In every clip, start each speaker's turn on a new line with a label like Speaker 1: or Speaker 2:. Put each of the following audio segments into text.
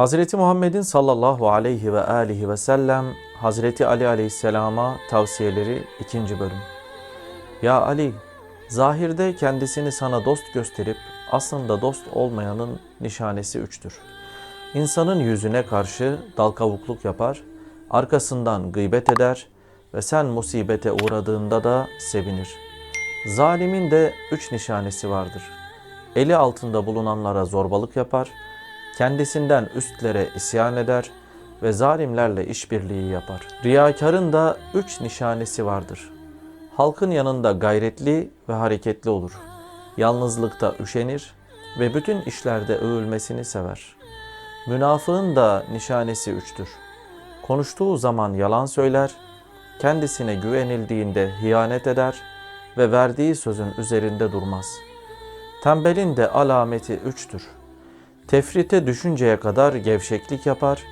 Speaker 1: Hazreti Muhammed'in sallallahu aleyhi ve alihi ve sellem Hazreti Ali aleyhisselama tavsiyeleri 2. bölüm. Ya Ali, zahirde kendisini sana dost gösterip aslında dost olmayanın nişanesi üçtür. İnsanın yüzüne karşı dal kavukluk yapar, arkasından gıybet eder ve sen musibete uğradığında da sevinir. Zalimin de üç nişanesi vardır. Eli altında bulunanlara zorbalık yapar, kendisinden üstlere isyan eder ve zalimlerle işbirliği yapar. Riyakarın da üç nişanesi vardır. Halkın yanında gayretli ve hareketli olur. Yalnızlıkta üşenir ve bütün işlerde övülmesini sever. Münafığın da nişanesi üçtür. Konuştuğu zaman yalan söyler, kendisine güvenildiğinde hiyanet eder ve verdiği sözün üzerinde durmaz. Tembelin de alameti üçtür. Tefrite düşünceye kadar gevşeklik yapar,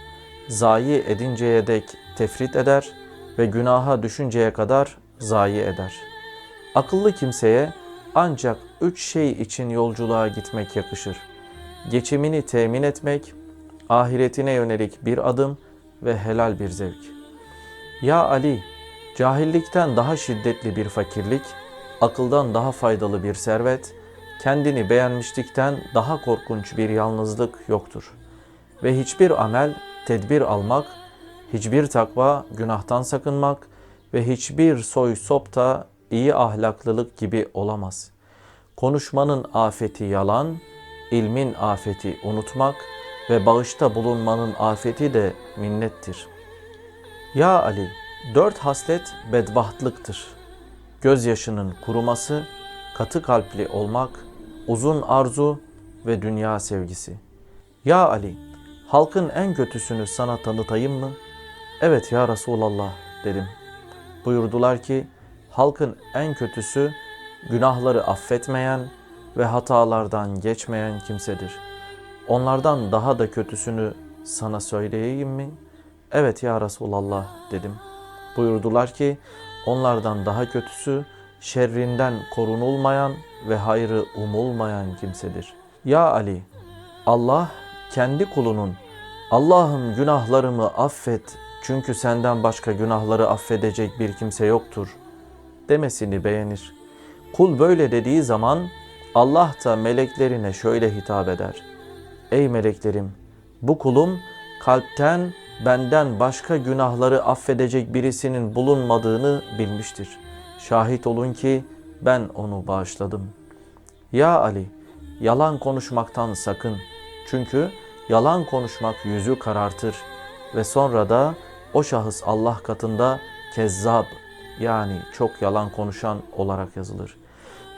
Speaker 1: zayi edinceye dek tefrit eder ve günaha düşünceye kadar zayi eder. Akıllı kimseye ancak üç şey için yolculuğa gitmek yakışır. Geçimini temin etmek, ahiretine yönelik bir adım ve helal bir zevk. Ya Ali, cahillikten daha şiddetli bir fakirlik, akıldan daha faydalı bir servet, kendini beğenmişlikten daha korkunç bir yalnızlık yoktur. Ve hiçbir amel tedbir almak, hiçbir takva günahtan sakınmak ve hiçbir soy sop da iyi ahlaklılık gibi olamaz. Konuşmanın afeti yalan, ilmin afeti unutmak ve bağışta bulunmanın afeti de minnettir. Ya Ali, dört haslet bedbahtlıktır. Gözyaşının kuruması, katı kalpli olmak, uzun arzu ve dünya sevgisi. Ya Ali, halkın en kötüsünü sana tanıtayım mı? Evet ya Resulallah dedim. Buyurdular ki, halkın en kötüsü günahları affetmeyen ve hatalardan geçmeyen kimsedir. Onlardan daha da kötüsünü sana söyleyeyim mi? Evet ya Resulallah dedim. Buyurdular ki, onlardan daha kötüsü şerrinden korunulmayan ve hayrı umulmayan kimsedir. Ya Ali, Allah kendi kulunun Allah'ım günahlarımı affet çünkü senden başka günahları affedecek bir kimse yoktur demesini beğenir. Kul böyle dediği zaman Allah da meleklerine şöyle hitap eder. Ey meleklerim, bu kulum kalpten benden başka günahları affedecek birisinin bulunmadığını bilmiştir. Şahit olun ki ben onu bağışladım. Ya Ali, yalan konuşmaktan sakın. Çünkü yalan konuşmak yüzü karartır ve sonra da o şahıs Allah katında kezzab yani çok yalan konuşan olarak yazılır.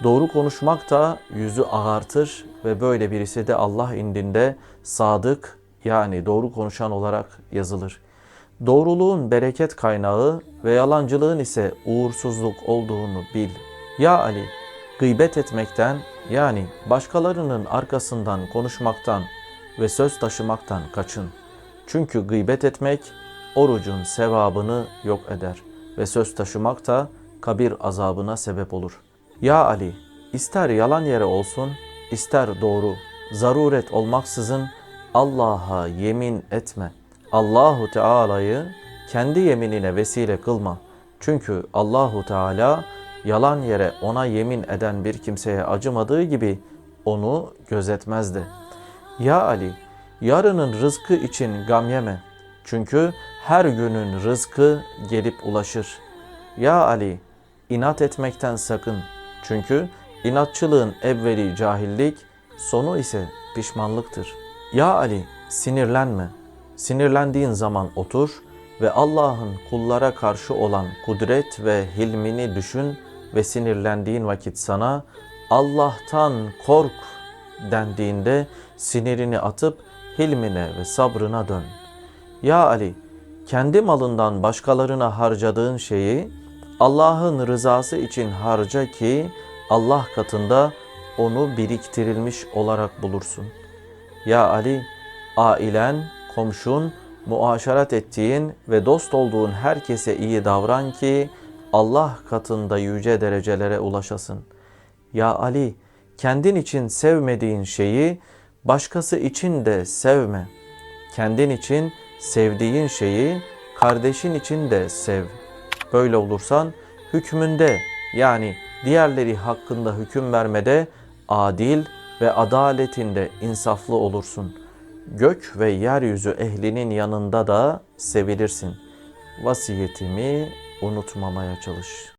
Speaker 1: Doğru konuşmak da yüzü ağartır ve böyle birisi de Allah indinde sadık yani doğru konuşan olarak yazılır. Doğruluğun bereket kaynağı ve yalancılığın ise uğursuzluk olduğunu bil. Ya Ali, gıybet etmekten yani başkalarının arkasından konuşmaktan ve söz taşımaktan kaçın. Çünkü gıybet etmek orucun sevabını yok eder ve söz taşımak da kabir azabına sebep olur. Ya Ali, ister yalan yere olsun, ister doğru, zaruret olmaksızın Allah'a yemin etme. Allahu Teala'yı kendi yeminine vesile kılma. Çünkü Allahu Teala yalan yere ona yemin eden bir kimseye acımadığı gibi onu gözetmezdi. Ya Ali, yarının rızkı için gam yeme. Çünkü her günün rızkı gelip ulaşır. Ya Ali, inat etmekten sakın. Çünkü inatçılığın evveli cahillik, sonu ise pişmanlıktır. Ya Ali, sinirlenme. Sinirlendiğin zaman otur ve Allah'ın kullara karşı olan kudret ve hilmini düşün ve sinirlendiğin vakit sana Allah'tan kork dendiğinde sinirini atıp hilmine ve sabrına dön. Ya Ali, kendi malından başkalarına harcadığın şeyi Allah'ın rızası için harca ki Allah katında onu biriktirilmiş olarak bulursun. Ya Ali, ailen, komşun, muaşarat ettiğin ve dost olduğun herkese iyi davran ki Allah katında yüce derecelere ulaşasın. Ya Ali, kendin için sevmediğin şeyi başkası için de sevme. Kendin için sevdiğin şeyi kardeşin için de sev. Böyle olursan hükmünde yani diğerleri hakkında hüküm vermede adil ve adaletinde insaflı olursun.'' gök ve yeryüzü ehlinin yanında da sevilirsin. Vasiyetimi unutmamaya çalış.